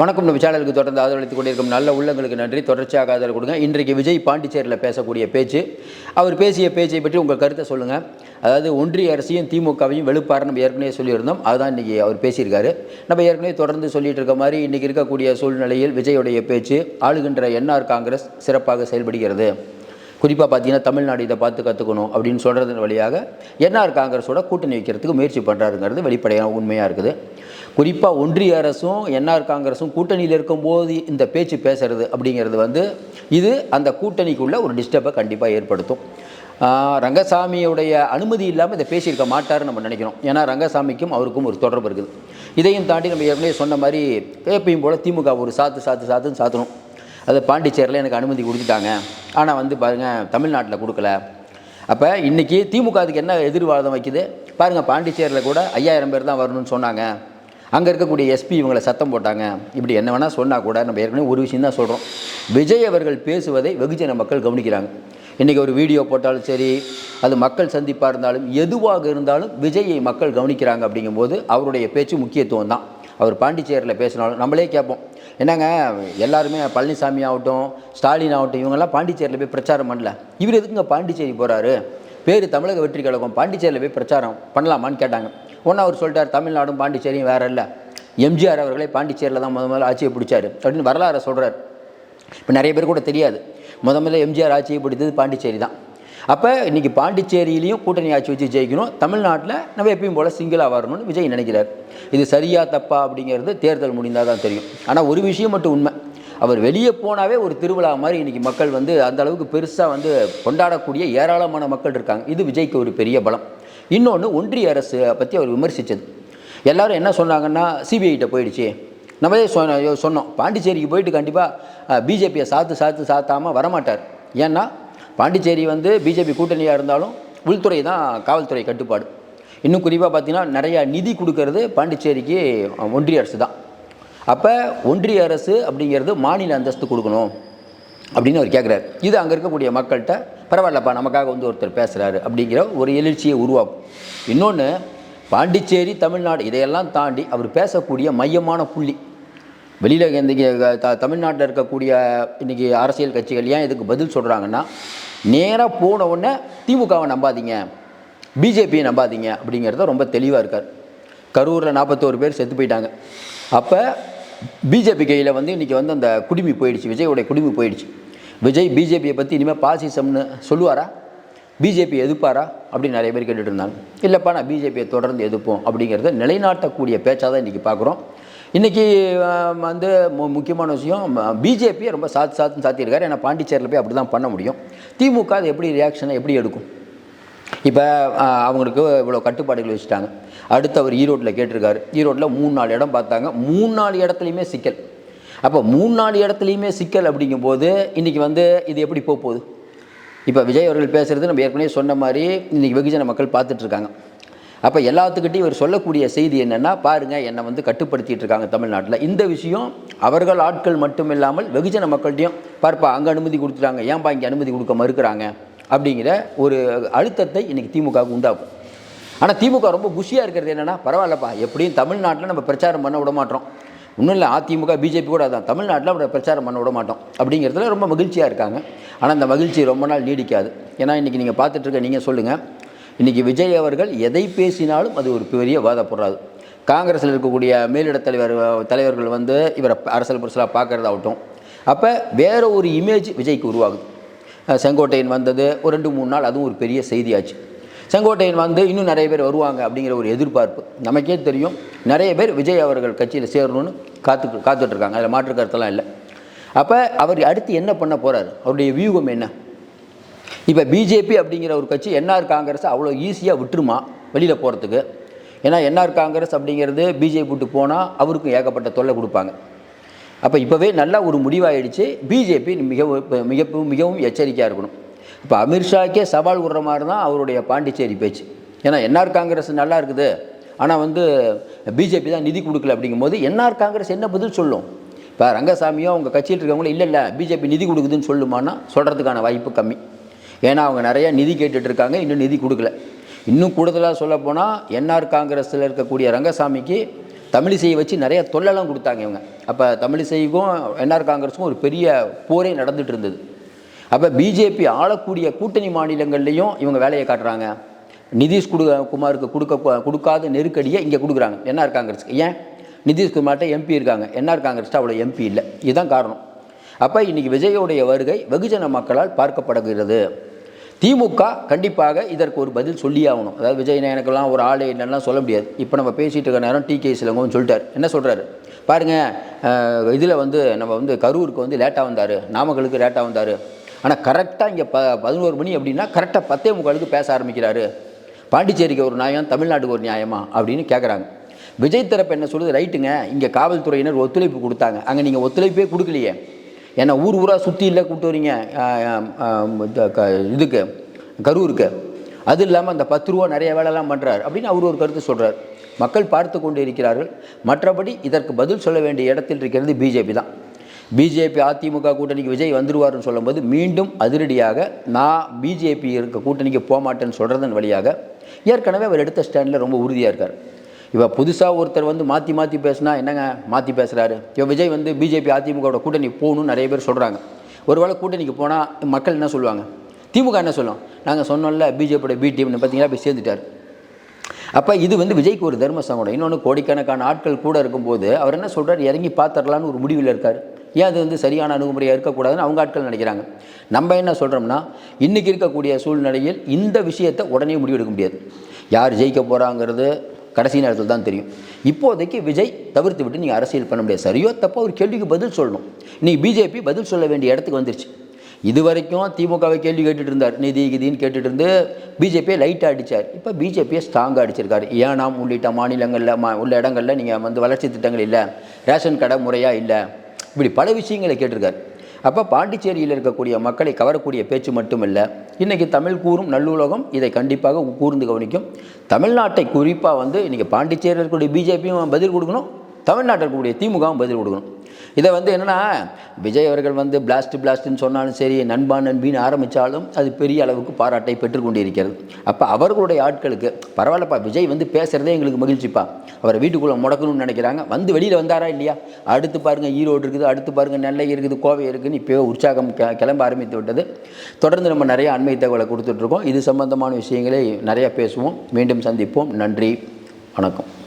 வணக்கம். நம்ம சேனலுக்கு தொடர்ந்து ஆதரவளித்துக் கொண்டிருக்கும் நல்ல உள்ளங்களுக்கு நன்றி. தொடர்ச்சியாக ஆதரவு கொடுங்க. இன்றைக்கு விஜய் பாண்டிச்சேரியில் பேசக்கூடிய பேச்சு அவர் பேசிய பேச்சை பற்றி உங்கள் கருத்தை சொல்லுங்கள் அதாவது ஒன்றிய அரசையும் திமுகவையும் வெளுப்பாரு நம்ம ஏற்கனவே சொல்லியிருந்தோம். அதுதான் இன்றைக்கி அவர் பேசியிருக்காரு. நம்ம ஏற்கனவே தொடர்ந்து சொல்லிட்டு இருக்க மாதிரி இன்றைக்கி இருக்கக்கூடிய சூழ்நிலையில் விஜயுடைய பேச்சு ஆளுகின்ற என்ஆர் காங்கிரஸ் சிறப்பாக செயல்படுகிறது. குறிப்பாக பார்த்தீங்கன்னா தமிழ்நாடு இதை பார்த்து கற்றுக்கணும் அப்படின்னு சொல்கிறதன் வழியாக என்ஆர் காங்கிரஸோட கூட்டணி வைக்கிறதுக்கு முயற்சி பண்ணுறாருங்கிறது வெளிப்படையான உண்மையாக இருக்குது. குறிப்பாக ஒன்றிய அரசும் என்ஆர் காங்கிரஸும் கூட்டணியில் இருக்கும்போது இந்த பேச்சு பேசுறது அப்படிங்கிறது வந்து இது அந்த கூட்டணிக்குள்ளே ஒரு டிஸ்டர்பை கண்டிப்பாக ஏற்படுத்தும். ரங்கசாமியுடைய அனுமதி இல்லாமல் இதை பேசியிருக்க மாட்டாருன்னு நம்ம நினைக்கிறோம். ஏன்னா ரங்கசாமிக்கும் அவருக்கும் ஒரு தொடர்பு இருக்குது. இதையும் தாண்டி நம்ம ஏற்கனவே சொன்ன மாதிரி எப்பயும் போல் திமுக ஒரு சாத்து சாத்து சாத்துன்னு சாத்தணும். அது பாண்டிச்சேரியில் எனக்கு அனுமதி கொடுத்துட்டாங்க. ஆனால் வந்து பாருங்கள் தமிழ்நாட்டில் கொடுக்கல. அப்போ இன்றைக்கி திமுக அதுக்கு என்ன எதிர்வாதம் வைக்குது? பாருங்கள் பாண்டிச்சேரியில் கூட ஐயாயிரம் பேர் தான் வரணும்னு சொன்னாங்க. அங்கே இருக்கக்கூடிய எஸ்பி இவங்களை சத்தம் போட்டாங்க. இப்படி என்ன வேணால் சொன்னால் கூட நம்ம ஏற்கனவே ஒரு விஷயம் தான் சொல்கிறோம் விஜய் அவர்கள் பேசுவதை வெகுஜன மக்கள் கவனிக்கிறாங்க. இன்றைக்கி ஒரு வீடியோ போட்டாலும் சரி அது மக்கள் சந்திப்பாக இருந்தாலும் எதுவாக இருந்தாலும் விஜயை மக்கள் கவனிக்கிறாங்க அப்படிங்கும்போது அவருடைய பேச்சு முக்கியத்துவம் தான். அவர் பாண்டிச்சேரியில் பேசினாலும் நம்மளே கேட்போம். என்னங்க எல்லாருமே பழனிசாமி ஆகட்டும் ஸ்டாலின் ஆகட்டும் இவங்கெல்லாம் பாண்டிச்சேரியில் போய் பிரச்சாரம் பண்ணல. இவர் எதுக்குங்க பாண்டிச்சேரி போகிறாரு பேர் தமிழக வெற்றி கழகம் பாண்டிச்சேரியில் போய் பிரச்சாரம் பண்ணலாமான்னு கேட்டாங்க. ஒன்று அவர் சொல்லிட்டார் தமிழ்நாடும் பாண்டிச்சேரியும் வேற இல்லை. எம்ஜிஆர் அவர்களே பாண்டிச்சேரியில் தான் முத முதல்ல ஆட்சியை பிடிச்சாரு. அப்படின்னு வரலாறை சொல்கிறார் இப்போ நிறைய பேர் கூட தெரியாது. முத முதல்ல எம்ஜிஆர் ஆட்சியை பிடித்தது பாண்டிச்சேரி தான். அப்போ இன்றைக்கி பாண்டிச்சேரியிலையும் கூட்டணி ஆட்சி வச்சு ஜெயிக்கணும். தமிழ்நாட்டில் நம்ம எப்பயும் போல் சிங்கிளாக வரணும்னு விஜய் நினைக்கிறார். இது சரியா தப்பா அப்படிங்கிறது தேர்தல் முடிந்தால் தான் தெரியும். ஆனால் ஒரு விஷயம் மட்டும் உண்மை. அவர் வெளியே போனாவே ஒரு திருவிழா மாதிரி இன்றைக்கி மக்கள் வந்து அந்த அளவுக்கு பெருசாக வந்து கொண்டாடக்கூடிய ஏராளமான மக்கள் இருக்காங்க. இது விஜய்க்கு ஒரு பெரிய பலம். இன்னொன்று ஒன்றிய அரசு பற்றி அவர் விமர்சித்தது எல்லாரும் என்ன சொன்னாங்கன்னா சிபிஐட்ட போயிடுச்சு. நம்மளே சொன்ன சொன்னோம். பாண்டிச்சேரிக்கு போயிட்டு கண்டிப்பாக பிஜேபியை சாத்து சாத்து சாத்தாமல் வரமாட்டார். ஏன்னா பாண்டிச்சேரி வந்து பிஜேபி கூட்டணியாக இருந்தாலும் உள்துறை தான் காவல்துறை கட்டுப்பாடு. இன்னும் குறிப்பாக பார்த்தீங்கன்னா நிறையா நிதி கொடுக்கறது பாண்டிச்சேரிக்கு ஒன்றிய அரசு தான். அப்போ ஒன்றிய அரசு அப்படிங்கிறது மாநில அந்தஸ்து கொடுக்கணும் அப்படின்னு அவர் கேட்குறாரு இது அங்கே இருக்கக்கூடிய மக்கள்கிட்ட பரவாயில்லப்பா நமக்காக வந்து ஒருத்தர் பேசுகிறாரு அப்படிங்கிற ஒரு எழுச்சியை உருவாக்கும். இன்னொன்று பாண்டிச்சேரி தமிழ்நாடு இதையெல்லாம் தாண்டி அவர் பேசக்கூடிய மையமான புள்ளி. வெளியில் இன்றைக்கி த தமிழ்நாட்டில் இருக்கக்கூடிய இன்றைக்கி அரசியல் கட்சிகள் ஏன் இதுக்கு பதில் சொல்கிறாங்கன்னா நேராக போன உடனே திமுகவை நம்பாதீங்க பிஜேபியை நம்பாதீங்க அப்படிங்கிறத ரொம்ப தெளிவாக இருக்கார். கரூரில் நாற்பத்தோரு பேர் செத்து போயிட்டாங்க. அப்போ பிஜேபி கையில் வந்து இன்றைக்கி வந்து அந்த குடிமி போயிடுச்சு விஜயோடைய குடிமி போயிடுச்சு. விஜய் பிஜேபியை பற்றி இனிமேல் பாசிசம்னு சொல்லுவாரா? பிஜேபி எதிர்ப்பாரா? அப்படின்னு நிறைய பேர் கேட்டுட்டு இருந்தாங்க. இல்லைப்பா நான் பிஜேபியை தொடர்ந்து எதிர்ப்போம் அப்படிங்கிறத நிலைநாட்டக்கூடிய பேச்சாக தான் இன்றைக்கி பார்க்குறோம் இன்றைக்கி வந்து மு முக்கியமான விஷயம் பிஜேபியை ரொம்ப சாத்து சாத்துன்னு சாத்தியிருக்காரு. ஏன்னா பாண்டிச்சேரியில் போய் அப்படி தான் பண்ண முடியும். திமுக அது எப்படி ரியாக்ஷனை எப்படி எடுக்கும்? இப்போ அவங்களுக்கு இவ்வளோ கட்டுப்பாடுகள் வச்சுட்டாங்க. அடுத்து அவர் ஈரோட்டில் கேட்டிருக்காரு. ஈரோட்டில் மூணு நாலு இடம் பார்த்தாங்க. மூணு நாலு இடத்துலையுமே சிக்கல். அப்போ மூணு நாலு இடத்துலையுமே சிக்கல் அப்படிங்கும்போது இன்றைக்கி வந்து இது எப்படி போக போகுது? இப்போ விஜய் அவர்கள் பேசுகிறது நம்ம ஏற்கனவே சொன்ன மாதிரி இன்றைக்கி வெகுஜன மக்கள் பார்த்துட்ருக்காங்க அப்போ எல்லாத்துக்கிட்டையும் இவர் சொல்லக்கூடிய செய்தி என்னென்னா பாருங்கள் என்னை வந்து கட்டுப்படுத்திட்டு இருக்காங்க தமிழ்நாட்டில். இந்த விஷயம் அவர்கள் ஆட்கள் மட்டும் இல்லாமல் வெகுஜன மக்கள்கிட்டையும் பார்ப்பா அங்கே அனுமதி கொடுத்துட்டாங்க ஏன்பா இங்கே அனுமதி கொடுக்க மறுக்கிறாங்க? அப்படிங்கிற ஒரு அழுத்தத்தை இன்றைக்கி திமுகவுக்கு உண்டாகும். ஆனால் திமுக ரொம்ப குஷியாக இருக்கிறது என்னென்னா பரவாயில்லப்பா எப்படியும் தமிழ்நாட்டில் நம்ம பிரச்சாரம் பண்ண விட மாட்டோம். ஒன்றும் இல்லை அதிமுக பிஜேபி கூட அதான். தமிழ்நாட்டில் அவரை பிரச்சாரம் பண்ண விட மாட்டோம். அப்படிங்கிறதுல ரொம்ப மகிழ்ச்சியாக இருக்காங்க. ஆனால் அந்த மகிழ்ச்சி ரொம்ப நாள் நீடிக்காது. ஏன்னா இன்றைக்கி நீங்கள் பார்த்துட்ருக்க நீங்கள் சொல்லுங்கள் இன்றைக்கி விஜய் அவர்கள் எதை பேசினாலும் அது ஒரு பெரிய வாதப்படுறாது காங்கிரஸில் இருக்கக்கூடிய மேலிட தலைவர் தலைவர்கள் வந்து இவரை அரசியல் புரசலாக பார்க்குறதாகட்டும். அப்போ வேற ஒரு இமேஜ் விஜய்க்கு உருவாகுது. செங்கோட்டையன் வந்தது ஒரு ரெண்டு மூணு நாள் அதுவும் ஒரு பெரிய செய்தியாச்சு. செங்கோட்டையன் வந்து இன்னும் நிறைய பேர் வருவாங்க அப்படிங்கிற ஒரு எதிர்பார்ப்பு. நமக்கே தெரியும். நிறைய பேர் விஜய் அவர்கள் கட்சியில் சேரணும்னு காத்து காத்துட்ருக்காங்க. அதில் மாற்று கருத்தெல்லாம் இல்லை. அப்போ அவர் அடுத்து என்ன பண்ண போகிறார் அவருடைய வியூகம் என்ன? இப்போ பிஜேபி அப்படிங்கிற ஒரு கட்சி என்ஆர் காங்கிரஸ் அவ்வளோ ஈஸியாக விட்டுருமா வெளியில் போகிறதுக்கு ஏன்னா என்ஆர் காங்கிரஸ் அப்படிங்கிறது பிஜேபி விட்டு போனால் அவருக்கும் ஏகப்பட்ட தொல்லை கொடுப்பாங்க. அப்போ இப்போவே நல்லா ஒரு முடிவாயிடுச்சு. பிஜேபி மிக மிகவும் மிகவும் எச்சரிக்கையாக இருக்கணும். இப்போ அமித்ஷாக்கே சவால் விடுற மாதிரி தான் அவருடைய பாண்டிச்சேரி பேச்சு. ஏன்னா என்ஆர் காங்கிரஸ் நல்லா இருக்குது. ஆனால் வந்து பிஜேபி தான் நிதி கொடுக்கல அப்படிங்கும்போது என்ஆர் காங்கிரஸ் என்ன பதில் சொல்லும்? இப்போ ரங்கசாமியோ அவங்க கட்சியில் இருக்கவங்களும் இல்லை இல்லை பிஜேபி நிதி கொடுக்குதுன்னு சொல்லுமான்னா சொல்கிறதுக்கான வாய்ப்பு கம்மி. ஏன்னா அவங்க நிறையா நிதி கேட்டுட்ருக்காங்க இன்னும் நிதி கொடுக்கல. இன்னும் கூடுதலாக சொல்லப்போனால் என்ஆர் காங்கிரஸில் இருக்கக்கூடிய ரங்கசாமிக்கு தமிழிசையை வச்சு நிறைய தொல்லெல்லாம் கொடுத்தாங்க இவங்க. அப்போ தமிழிசைக்கும் என்ஆர் காங்கிரஸுக்கும் ஒரு பெரிய போரே நடந்துகிட்டு இருந்தது. அப்போ பிஜேபி ஆளக்கூடிய கூட்டணி மாநிலங்கள்லேயும் இவங்க வேலையை காட்டுறாங்க. நிதிஷ் குடு குமாருக்கு கொடுக்க கொடுக்காத நெருக்கடியை இங்கே கொடுக்குறாங்க. என்ஆர் காங்கிரஸுக்கு ஏன்? நிதிஷ்குமார்கிட்ட எம்பி இருக்காங்க. என்ஆர் காங்கிரஸ்ட்டு? அவ்வளோ எம்பி இல்லை. இதுதான் காரணம். அப்போ இன்றைக்கி விஜயோடைய வருகை வெகுஜன மக்களால் பார்க்கப்படுகிறது. திமுக கண்டிப்பாக இதற்கு ஒரு பதில் சொல்லியே ஆகணும். அதாவது விஜய் எனக்கெல்லாம் ஒரு ஆளே இல்லைன்னா சொல்ல முடியாது. இப்போ நம்ம பேசிகிட்டு இருக்க நேரம் டி கே சிலங்கன்னு சொல்லிட்டார். என்ன சொல்கிறாரு பாருங்கள் இதில் வந்து நம்ம வந்து கரூருக்கு வந்து லேட்டாக வந்தார். நாமக்கலுக்கு லேட்டாக வந்தார். ஆனால் கரெக்டாக இங்கே ப பதினோரு மணி அப்படின்னா கரெக்டாக பத்தே முக்காலுக்கு பேச ஆரம்பிக்கிறாரு. பாண்டிச்சேரிக்கு ஒரு நியாயம் தமிழ்நாட்டுக்கு ஒரு நியாயமா அப்படின்னு கேட்குறாங்க விஜய் தரப்பு என்ன சொல்லுது? ரைட்டுங்க இங்கே காவல்துறையினர் ஒத்துழைப்பு கொடுத்தாங்க. அங்கே நீங்கள் ஒத்துழைப்பே கொடுக்கலையே. ஏன்னா ஊர் ஊராக சுற்றி இல்லை கூப்பிட்டு வரீங்க க- இதுக்கு கரூருக்கு. அது இல்லாமல் அந்த பத்து ரூபா நிறைய வேலைலாம் பண்ணுறாரு அப்படின்னு அவர் ஒரு கருத்து சொல்கிறார் மக்கள் பார்த்து கொண்டு இருக்கிறார்கள். மற்றபடி இதற்கு பதில் சொல்ல வேண்டிய இடத்தில் இருக்கிறது பிஜேபி தான். பிஜேபி அதிமுக கூட்டணிக்கு விஜய் வந்துருவார்னு சொல்லும்போது மீண்டும் அதிரடியாக நான் பிஜேபி இருக்க கூட்டணிக்கு போகமாட்டேன்னு சொல்கிறதன் வழியாக ஏற்கனவே அவர் எடுத்த ஸ்டாண்டில் ரொம்ப உறுதியாக இருக்கார். இப்போ புதுசாக ஒருத்தர் வந்து மாற்றி மாற்றி பேசுனா என்னங்க மாற்றி பேசுகிறாரு இப்போ விஜய் வந்து பிஜேபி அதிமுகவோட கூட்டணி போகணும்னு நிறைய பேர் சொல்கிறாங்க ஒருவேளை கூட்டணிக்கு போனால் மக்கள் என்ன சொல்லுவாங்க? திமுக என்ன சொல்லும்? நாங்கள் சொன்னோம்ல பிஜேபியோட பி டீம்னு பார்த்தீங்கன்னா போய் சேர்ந்துட்டார். அப்போ இது வந்து விஜய்க்கு ஒரு தர்ம சங்கடம் இன்னொன்று கோடிக்கணக்கான ஆட்கள் கூட இருக்கும்போது அவர் என்ன சொல்கிறார் இறங்கி பார்த்துடலான்னு ஒரு முடிவில் இருக்கார். ஏன் அது வந்து சரியான அணுகுமுறையாக இருக்கக்கூடாதுன்னு அவங்க ஆட்கள் நினைக்கிறாங்க. நம்ம என்ன சொல்கிறோம்னா இன்றைக்கி இருக்கக்கூடிய சூழ்நிலையில் இந்த விஷயத்தை உடனே முடிவெடுக்க முடியாது. யார் ஜெயிக்க போகிறாங்கிறது கடைசி நேரத்தில் தான் தெரியும். இப்போதைக்கு விஜய் தவிர்த்து விட்டு நீங்கள் அரசியல் பண்ண முடியாது. சரியோ தப்போ ஒரு கேள்விக்கு பதில் சொல்லணும். நீ பிஜேபி பதில் சொல்ல வேண்டிய இடத்துக்கு வந்துருச்சு. இது வரைக்கும் திமுகவை கேள்வி கேட்டுட்டு இருந்தார். நிதி கிதின்னு கேட்டுட்டு இருந்து பிஜேபியை லைட்டாக அடித்தார் இப்போ பிஜேபியை ஸ்ட்ராங்காக அடிச்சிருக்காரு. நாம் உள்ளிட்ட மாநிலங்களில் மா உள்ள இடங்களில் நீங்கள் வந்து வளர்ச்சி திட்டங்கள் இல்லை. ரேஷன் கடை முறையாக இல்லை. இப்படி பல விஷயங்களை கேட்டிருக்கார். அப்போ பாண்டிச்சேரியில் இருக்கக்கூடிய மக்களை கவரக்கூடிய பேச்சு மட்டுமல்ல இன்றைக்கி தமிழ் கூறும் நல்லுலகம் இதை கண்டிப்பாக கூர்ந்து கவனிக்கும். தமிழ்நாட்டை குறிப்பாக வந்து இன்றைக்கி பாண்டிச்சேரியில் இருக்கக்கூடிய பிஜேபியும் பதில் கொடுக்கணும். தமிழ்நாட்டில் இருக்கக்கூடிய திமுகவும் பதில் கொடுக்கணும். இதை வந்து என்னென்னா விஜய் அவர்கள் வந்து பிளாஸ்ட் பிளாஸ்ட்னு சொன்னாலும் சரி நண்பா நண்பின்னு ஆரம்பித்தாலும் அது பெரிய அளவுக்கு பாராட்டை பெற்றுக்கொண்டிருக்கிறது அப்போ அவர்களுடைய ஆட்களுக்கு பரவாயில்லப்பா விஜய் வந்து பேசுகிறதே எங்களுக்கு மகிழ்ச்சிப்பா. அவரை வீட்டுக்குள்ளே முடக்கணும்னு நினைக்கிறாங்க. வந்து வெளியில் வந்தாரா இல்லையா? அடுத்து பாருங்கள் ஈரோடு இருக்குது அடுத்து பாருங்கள் நெல்லை இருக்குது கோவை இருக்குதுன்னு இப்போ உற்சாகம் கிளம்ப ஆரம்பித்து விட்டது. தொடர்ந்து நம்ம நிறைய அண்மை தகவலை கொடுத்துட்ருக்கோம் இது சம்பந்தமான விஷயங்களை நிறையா பேசுவோம். மீண்டும் சந்திப்போம். நன்றி. வணக்கம்.